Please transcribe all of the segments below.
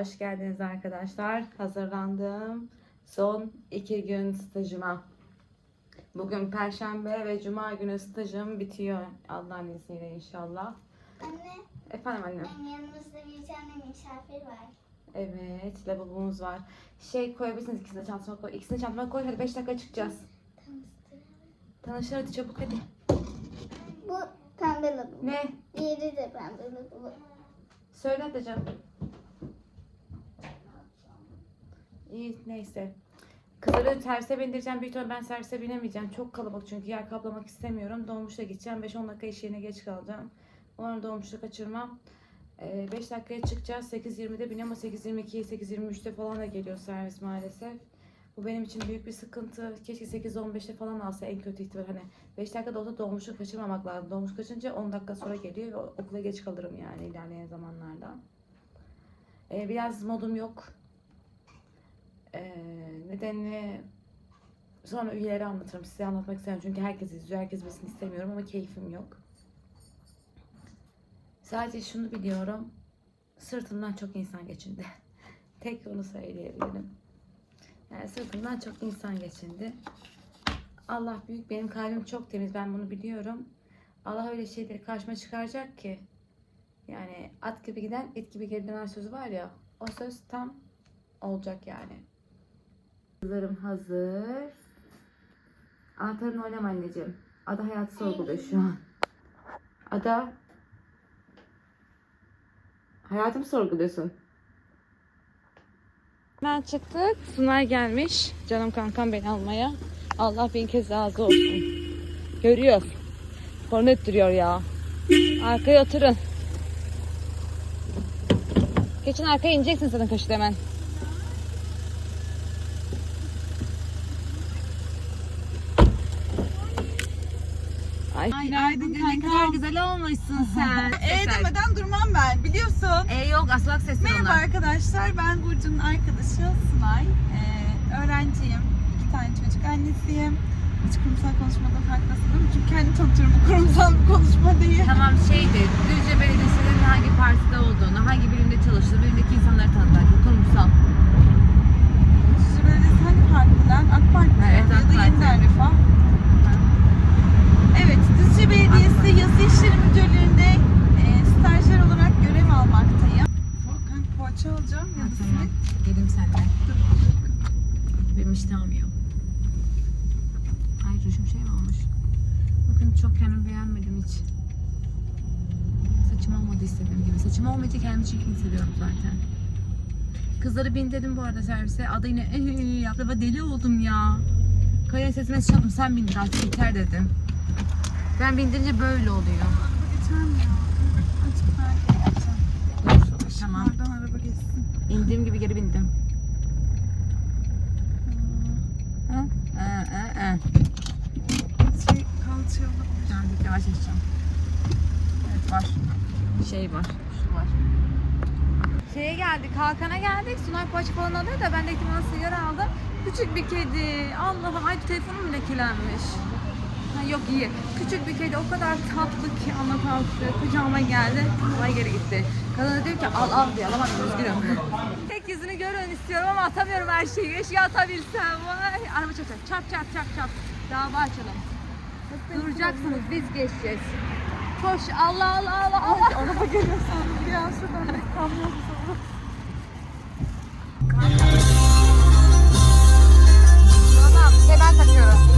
Hoş geldiniz arkadaşlar. Hazırlandım. Son iki gün stajıma. Bugün Perşembe ve Cuma günü stajım bitiyor. Allah'ın izniyle inşallah. Anne, Efendim annem. benim yanımızda bir tane misafir var. Evet, lavabomuz var. Şey koyabilirsiniz ikisini çantama koy. İkisini çantama koy. Hadi 5 dakika çıkacağız. Tanışır hadi çabuk hadi. Bu pembe lavabo. Ne? Diğeri de pembe lavabo. Söyle hadi canım. İyi neyse. Kızları servise bindireceğim. Büyük ihtimalle ben servise binemeyeceğim. Çok kalabalık çünkü yer kaplamak istemiyorum. Dolmuşla gideceğim. 5-10 dakika iş yerine geç kalacağım. Onları dolmuşla kaçırmam. 5 dakikaya çıkacağız. 8.20'de biniyor ama 8.22'ye 8.23'te falan da geliyor servis maalesef. Bu benim için büyük bir sıkıntı. Keşke 8.15'te falan alsa en kötü ihtimal. Hani 5 dakikada olsa dolmuşu kaçırmamak lazım. Dolmuş kaçınca 10 dakika sonra geliyor ve okula geç kalırım yani ilerleyen zamanlarda. Ee, biraz modum yok. Ee, nedenini sonra üyeleri anlatırım. Size anlatmak istemiyorum çünkü herkes izliyor. Herkes bilsin istemiyorum ama keyfim yok. Sadece şunu biliyorum. Sırtımdan çok insan geçindi. Tek onu söyleyebilirim. Yani sırtımdan çok insan geçindi. Allah büyük. Benim kalbim çok temiz. Ben bunu biliyorum. Allah öyle şeyleri karşıma çıkaracak ki. Yani at gibi giden it gibi geri döner sözü var ya. O söz tam olacak yani. Kızlarım hazır. Anahtarını oynama anneciğim. Ada hayatı sorguluyor şu an. Ada. Hayatımı sorguluyorsun. Ben çıktık. Sunay gelmiş. Canım kankam beni almaya. Allah bin kez razı olsun. Görüyor. Korna öttürüyor ya. Arkaya oturun. Geçin arkaya ineceksin zaten koşuda hemen. Ay, Günaydın bugün ne kankam. kadar güzel olmuşsun sen. E demeden durmam ben biliyorsun. E yok aslak sesli Merhaba onlar. arkadaşlar ben Burcu'nun arkadaşı Sunay. Ee, öğrenciyim. İki tane çocuk annesiyim. Hiç kurumsal konuşmadan farklısın değil mi? Çünkü kendi tanıtıyorum bu kurumsal bir konuşma değil. Tamam şeydi, Düzce Belediyesi'nin hangi partide olduğunu, hangi birimde çalıştığını, birimdeki insanları tanıtmak. Kurumsal. Düzce Belediyesi hangi partiden? AK Parti Evet, ya AK da Parti. Yeniden Refah. Evet, Düzce Belediyesi Yazı İşleri Müdürlüğü'nde e, stajyer olarak görev almaktayım. Kanka poğaça alacağım ya da simit. Gelim senden. Dur, bir dakika. Yok. Ay rujum şey mi olmuş? Bugün çok kendimi beğenmedim hiç. Saçım olmadı istediğim gibi. Saçım olmayınca kendimi çirkin hissediyorum zaten. Kızları bindirdim bu arada servise. Adı yine "Ee" yaptı deli oldum ya. Kaya sesime sıçradım sen bindir artık yeter dedim. Ben bindirince böyle oluyor. Tamam. Şunlardan araba geçsin. İndiğim gibi geri bindim. Ha? Ee, ee, ee. Şey kalçaya olabilir. Tamam, dur, yavaş açacağım. Evet var. Şey var. Şu var. Şeye geldik, Hakan'a geldik. Sunay poğaça falan alıyor da ben de ihtimalle sigara aldım. Küçük bir kedi. Allah'ım ay telefonum bile kirlenmiş. Ha, yok iyi. Küçük bir kedi o kadar tatlı ki anlatamam Kucağıma geldi. Olay geri gitti. Kadın da diyor ki al al diyor. Alamadım üzgünüm. Tek yüzünü görün istiyorum ama atamıyorum her şeyi. Keşke atabilsem. Vay. Araba çok çarp çarp çarp çarp. Dava açalım. Duracaksınız biz geçeceğiz. Koş Allah Allah Allah Allah. Araba geliyor sandım. Bir an şuradan bir kamyon sandım. Tamam kemer takıyorum.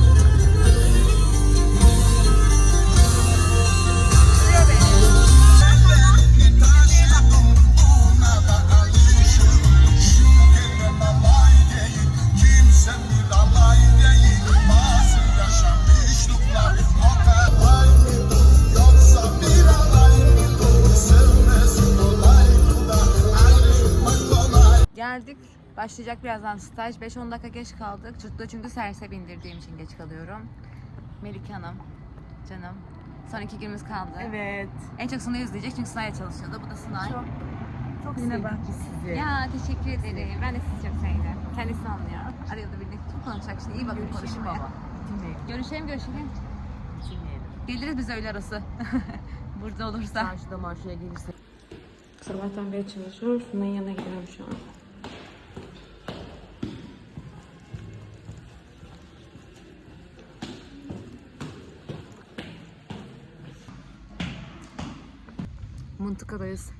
Başlayacak birazdan staj. 5-10 dakika geç kaldık. Çocukları çünkü servise bindirdiğim için geç kalıyorum. Melike Hanım, canım. Son iki günümüz kaldı. Evet. En çok Sunay'ı izleyecek çünkü Sunay'la çalışıyordu. Bu da Sunay. Çok, çok Yine sizi. Ya teşekkür ederim. Ben de sizi çok sevdim. Kendisi anlıyor. Arada birlikte çok konuşacak şimdi. İyi bakın konuşmaya. Görüşelim görüşelim. Geliriz biz öğle arası. Burada olursa. Karşıda marşaya gelirse. Sabahtan beri çalışıyoruz. Sunay'ın yanına gidiyorum şu an. Mıntıkadayız.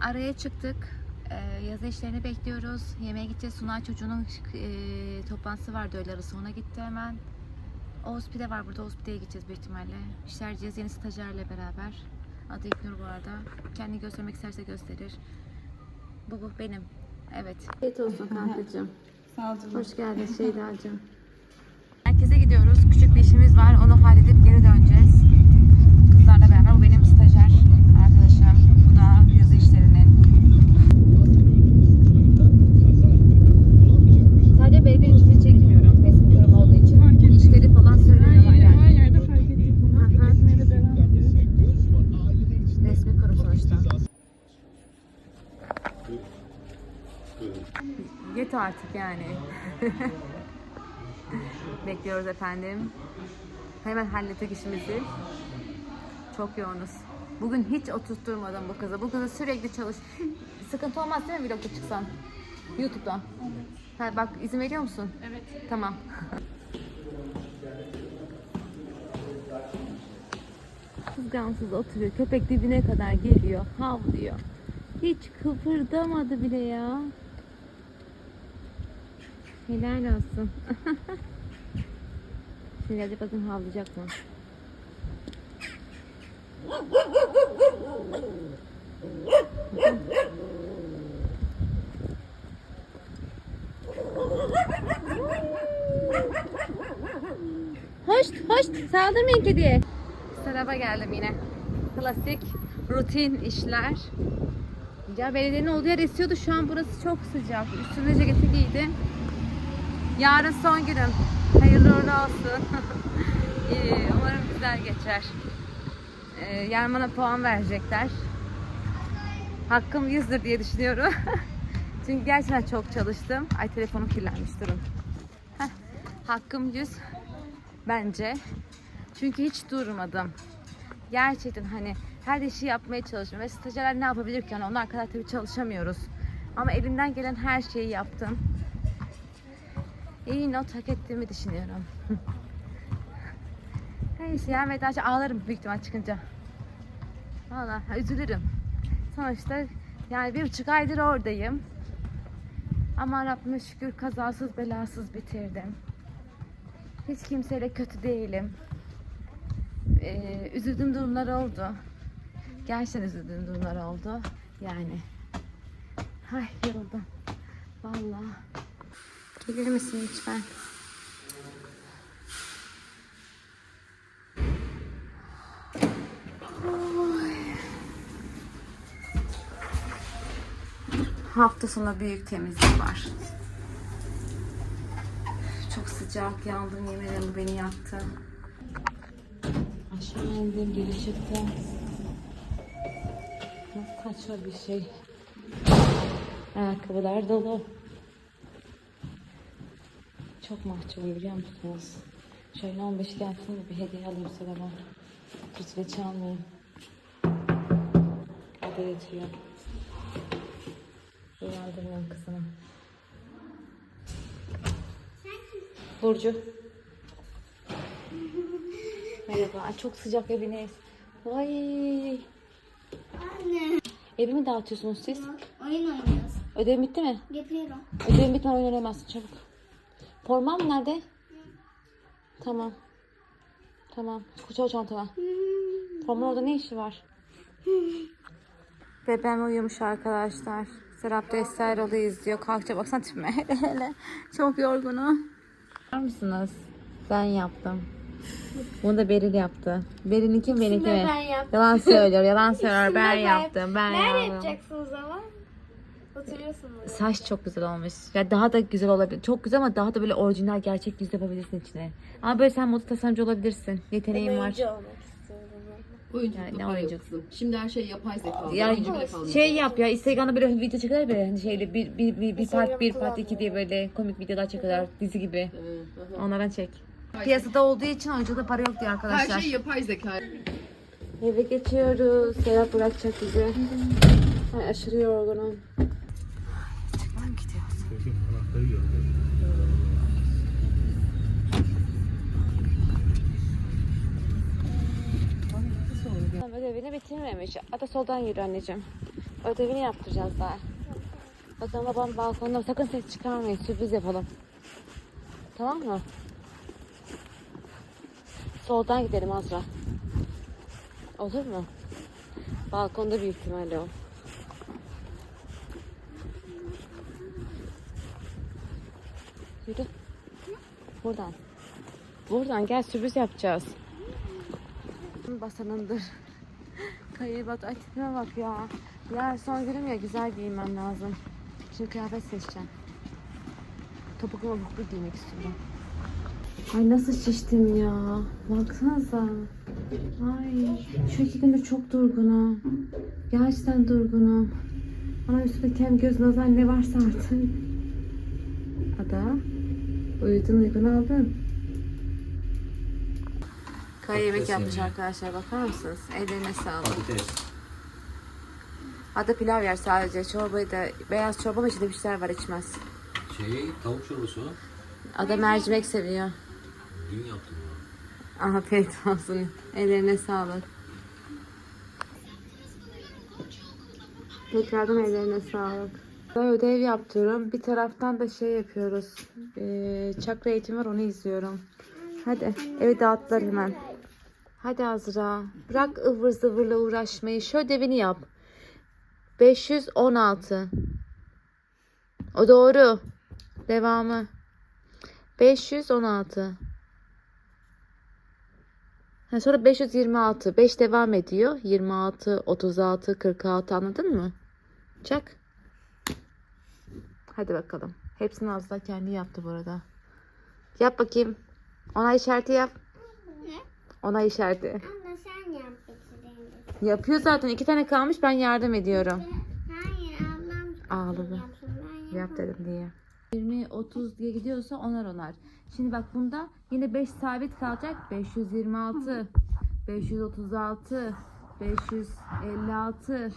Araya çıktık. Ee, yaz eşlerini bekliyoruz. Yemeğe gideceğiz. Sunay çocuğunun e, toplantısı vardı öğle arası. Ona gitti hemen. Ospide var burada. Ospide'ye gideceğiz büyük ihtimalle. İşlerceğiz yeni stajyerle beraber. Adı İknur bu arada. Kendini göstermek isterse gösterir. Bu bu benim. Evet. Evet olsun kankacığım. Sağ ol canım. Hoş geldin Şeyda'cığım. Merkeze gidiyoruz. Küçük bir işimiz var. Onu halledip geri döneceğiz. Kızlarla beraber. Bu benim stajyer arkadaşım. Bu da yazı işlerinin. Sadece belediye içini çekmiyorum. Resmi kurum olduğu için. İşleri falan söylüyorlar yani. Her yerde fark ettik bunu. Hı hı. Gitmeye de devam ediyoruz. Resmi kurum sonuçta. Yet artık yani. Bekliyoruz efendim. Hemen hallettik işimizi. Çok yoğunuz. Bugün hiç oturtturmadım bu kızı. Bu kızı sürekli çalış. Sıkıntı olmaz değil mi vlogda çıksan? YouTube'dan. Ha, bak izin veriyor musun? Evet. Tamam. Kızgansız oturuyor. Köpek dibine kadar geliyor. Havlıyor. Hiç kıpırdamadı bile ya. Helal olsun. Şimdi hadi bakın havlayacak mı? Hoş, hoş. Saldırmayın kediye. Tarafa geldim yine. Klasik, rutin işler. Ya belediyenin olduğu yer esiyordu. Şu an burası çok sıcak. Üstüme ceketi giydim. Yarın son günüm. Hayırlı uğurlu olsun. Umarım güzel geçer. Ee, yarın bana puan verecekler. Hakkım 100'dür diye düşünüyorum. Çünkü gerçekten çok çalıştım. Ay telefonum kirlenmiş durun. Heh, Hakkım 100 bence. Çünkü hiç durmadım. Gerçekten hani her işi yapmaya çalışıyorum. Ve stajyerler ne yapabilir ki? Yani onlar kadar tabii çalışamıyoruz. Ama elimden gelen her şeyi yaptım. İyi not hak ettiğimi düşünüyorum. Neyse ya Vedacı ağlarım büyük ihtimal çıkınca. Valla üzülürüm. Sonuçta yani bir buçuk aydır oradayım. Ama Rabbime şükür kazasız belasız bitirdim. Hiç kimseyle kötü değilim. Ee, üzüldüğüm durumlar oldu. Gerçekten üzüldüğüm durumlar oldu. Yani. Ay yoruldum. Vallahi. Gelir misin lütfen? Hafta sonu büyük temizlik var. Çok sıcak yandım yemin ederim beni yaktı. Aşağı indim geri çıktım. Çok saçma bir şey. Ayakkabılar dolu. Çok mahcubum biliyor musunuz? Şöyle 15 gelsin de bir hediye alayım sırama. Lütfen çalmayayım. Adı yatıyor. Uyandırmıyorum kızını. Burcu. Merhaba. Ay, çok sıcak eviniz. Ay. Anne. Evi mi dağıtıyorsunuz siz? Oyun oynuyoruz. Ödev bitti mi? Yapıyorum. Ödevin bitmeden oyun oynayamazsın çabuk. Forman nerede? Tamam. Tamam. Kutu çantana. Forman orada ne işi var? Bebeğim uyumuş arkadaşlar. Serap da Esrarol'u izliyor. Kalkacak baksana tipime. Hele. Çok yorgunum. Var mısınız? Ben yaptım. Bunu da Beril yaptı. Beril'in kim benimki mi? ben yaptım. Yalan söylüyor. Yalan söylüyor. Ben ben- yaptım. Ben Nerede yaptım. yapacaksınız ama? Oturuyorsunuz. Saç çok güzel olmuş. Ya daha da güzel olabilir. Çok güzel ama daha da böyle orijinal gerçek yüz yapabilirsin içine. Ama böyle sen moda tasarımcı olabilirsin. Yeteneğin var. Oyuncu olmak istiyorum. Oyunculuk Yani ne yani, oyuncu? kızım. Şimdi her şey yapay zeka. Ya Oyuncu kalmadı. şey yap ya Instagram'da böyle video çekerler böyle hani şeyle bir bir bir, bir part bir part iki diye böyle komik videolar çekerler dizi gibi. Hı. Onlardan çek. Piyasada olduğu için oyuncuda para yok diyor arkadaşlar. Her şey yapay zeka. Eve geçiyoruz. Serap bırakacak bizi. Ay, aşırı yorgunum. Tamam, Ödevini bitirmemiş. Ata soldan yürü anneciğim. Ödevini yaptıracağız daha. O zaman babam balkonda sakın ses çıkarmayın. Sürpriz yapalım. Tamam mı? Soldan gidelim Azra. Olur mu? Balkonda büyük ihtimalle o. Yürü. Buradan. Buradan gel sürpriz yapacağız. Basanındır. Kayıya bak. Ay tipime bak ya. Ya son günüm ya güzel giyinmem lazım. Şimdi kıyafet seçeceğim. Topuklu topuklu giymek istiyorum. Ay nasıl şiştim ya. Baksanıza. Ay şu iki gündür çok durgunum. Gerçekten durgunum. Ama üstümde kem göz nazar ne varsa artık. Ada. Uyudun uykunu aldın. Kaya yemek yapmış arkadaşlar bakar mısınız? Ellerine sağlık. Patates. Pilav yer sadece. Çorbayı da beyaz çorba ama içinde bir şeyler var içmez. Şey, tavuk çorbası. Ada mercimek seviyor. Dün yaptım ya. Afiyet olsun. Ellerine sağlık. Tekrardan ellerine sağlık. Ödev yaptırıyorum. Bir taraftan da şey yapıyoruz. Ee, çakra eğitimi var onu izliyorum. Hadi evi dağıttılar hemen. Hadi Azra. Bırak ıvır zıvırla uğraşmayı. Şu ödevini yap. 516. O doğru. Devamı. 516. Ha, sonra 526. 5 devam ediyor. 26, 36, 46 anladın mı? Çak. Hadi bakalım. Hepsini az da kendi yaptı bu arada. Yap bakayım. Ona işareti yap. Ne? Ona işareti. Abla sen yap. Yapıyor zaten. iki tane kalmış. Ben yardım ediyorum. Hayır ablam Ağladı. Yap dedim diye. 20, 30 diye gidiyorsa onar onar. Şimdi bak bunda yine 5 sabit kalacak. 526, 536, 556,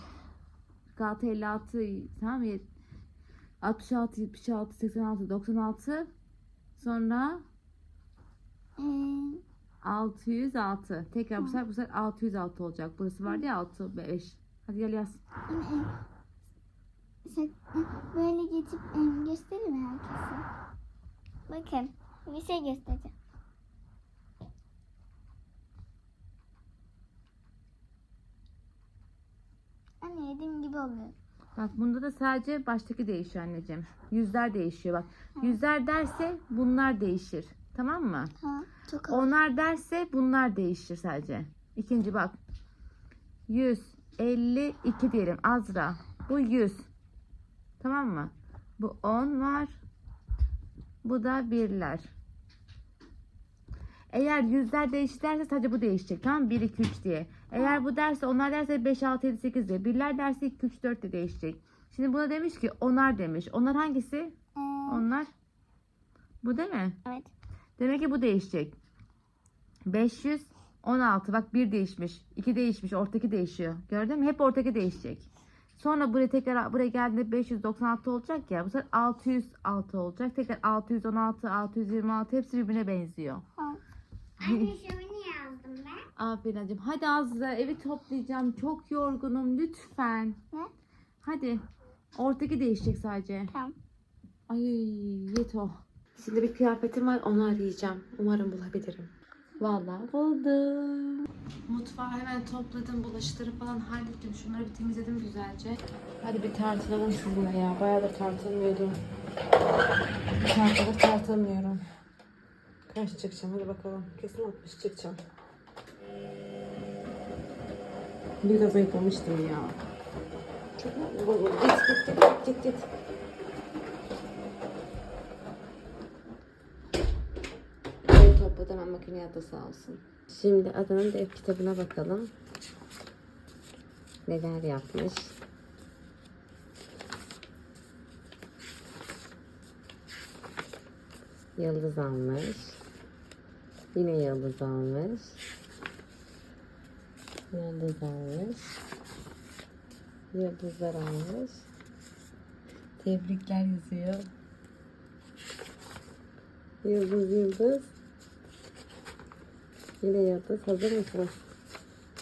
46, 56, tamam mı? 66, 76, 86, 96. Sonra yaparım. 606. Tekrar bu sefer, bu sefer 606 olacak. Burası vardı ya 6, 5. Hadi gel yaz. Böyle geçip em, gösterir mi herkese? Bakın bir şey göstereceğim. Anne yediğim gibi oluyor. Bak bunda da sadece baştaki değişiyor anneciğim. Yüzler değişiyor bak. Yüzler derse bunlar değişir. Tamam mı? Ha, çok Onlar derse bunlar değişir sadece. İkinci bak. 152 diyelim Azra. Bu 100. Tamam mı? Bu 10 var. Bu da birler. Eğer yüzler değişir derse sadece bu değişecek. Tamam mı? 1, 2, 3 diye. Eğer bu derse onlar derse 5, 6, 7, 8 diye. Birler derse 2, 3, 4 de değişecek. Şimdi buna demiş ki onar demiş. Onlar hangisi? Ee, Onlar. Bu değil mi? evet. Demek ki bu değişecek. 516 bak bir değişmiş. 2 değişmiş. Ortaki değişiyor. Gördün mü? Hep ortaki değişecek. Sonra buraya tekrar buraya geldiğinde 596 olacak ya. Bu sefer 606 olacak. Tekrar 616, 626 hepsi birbirine benziyor. Anne ben. Aferin hacım. Hadi Azra evi toplayacağım. Çok yorgunum lütfen. Ne? Hadi. Ortaki değişecek sadece. Tamam. Ay yet o. Şimdi bir kıyafetim var onu arayacağım. Umarım bulabilirim. Vallahi buldum. Mutfağı hemen topladım. Bulaşıkları falan hallettim. Şunları bir temizledim güzelce. Hadi bir tartılalım sizinle ya. Bayağı da tartılmıyordum. Tartılıp tartılmıyorum. Kaç çıkacağım hadi bakalım. Kesin 60 çıkacağım. Biraz zayıflamıştım ya. Çok git git git git git. Evi topladı hemen makineye attı sağ olsun. Şimdi Adan'ın ev kitabına bakalım. Neler yapmış. Yıldız almış. Yine yıldız almış. Yıldız almış. Yıldızlar almış. Tebrikler yazıyor. Yıldız yıldız. Yine yıldız. Hazır mısın?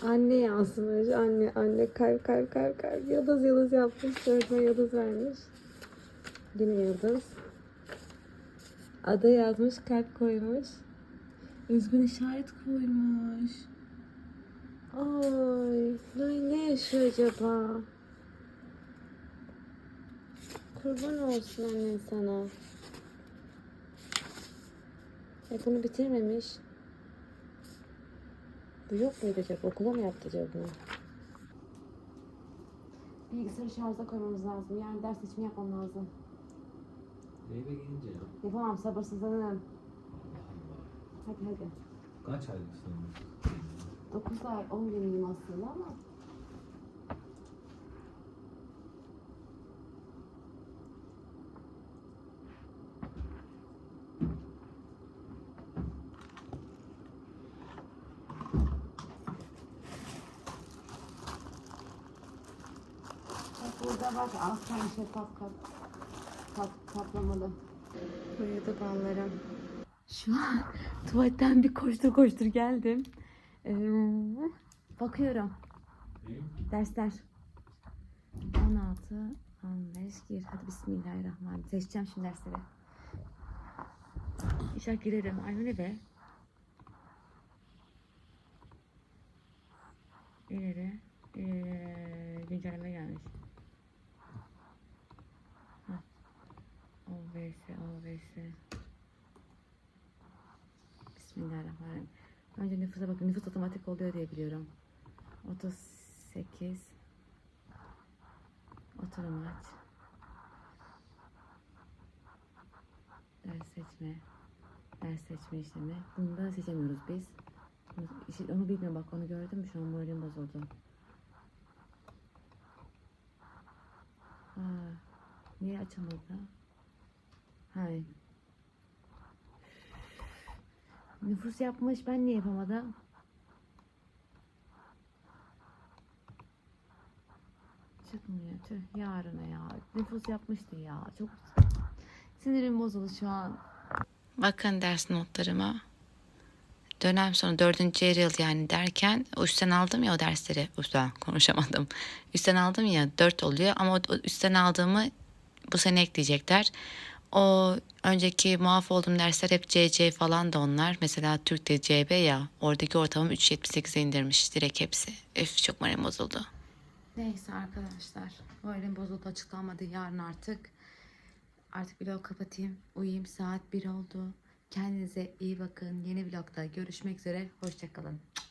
Anne yazmış. Anne anne kalp kalp kalp kalp. Yıldız yıldız yapmış. Öğretmen yıldız vermiş. Yine yıldız. Ada yazmış kalp koymuş. Üzgün işaret koymuş. Ay, Nay ne yaşıyor acaba? Kurban olsun annen sana. E bunu bitirmemiş. Bu yok muydu acaba? Okula mı yaptı acaba? Bilgisayarı şarja koymamız lazım. Yani ders seçimi yapmam lazım. Eve gelince ya. Yapamam sabırsızlanırım. Hadi hadi. Kaç aylıksın? 9 ay 10 günlüğüm aslında ama. Burada bak alt tane şeffaf kap, kap, kaplamalı. Boyadı ballarım. Şu an tuvaletten bir koştur koştur geldim. Bakıyorum. Dersler. 16, 15 gir. Hadi bismillahirrahmanirrahim. Seçeceğim şimdi dersleri. İnşallah girerim. Ay ne be? İleri. İleri. Güncelleme gelmiş. OBS, OBS. Bismillahirrahmanirrahim. Önce nüfusa bakın. Nüfus otomatik oluyor diye biliyorum. 38 Oturum aç. Ders seçme. Ders seçme işlemi. Bunu da seçemiyoruz biz. Onu bilmiyorum bak onu gördün mü? Şu an moralim bozuldu. Aa, niye açamadı? Hayır. Nüfus yapmış ben niye yapamadım? Çıkmıyor tüh yarına ya. Nüfus yapmıştı ya. Çok sinirim bozuldu şu an. Bakın ders notlarıma. Dönem sonu dördüncü yıl yani derken üstten aldım ya o dersleri. Üstten konuşamadım. Üstten aldım ya dört oluyor ama o üstten aldığımı bu sene ekleyecekler. O önceki muaf olduğum dersler hep CC falan da onlar. Mesela Türk'te CB ya oradaki ortamım 3.78'e indirmiş direkt hepsi. Öf çok moralim bozuldu. Neyse arkadaşlar. Moralim bozuldu açıklanmadı. Yarın artık. Artık vlog kapatayım. Uyuyayım. Saat 1 oldu. Kendinize iyi bakın. Yeni vlogda görüşmek üzere. Hoşçakalın.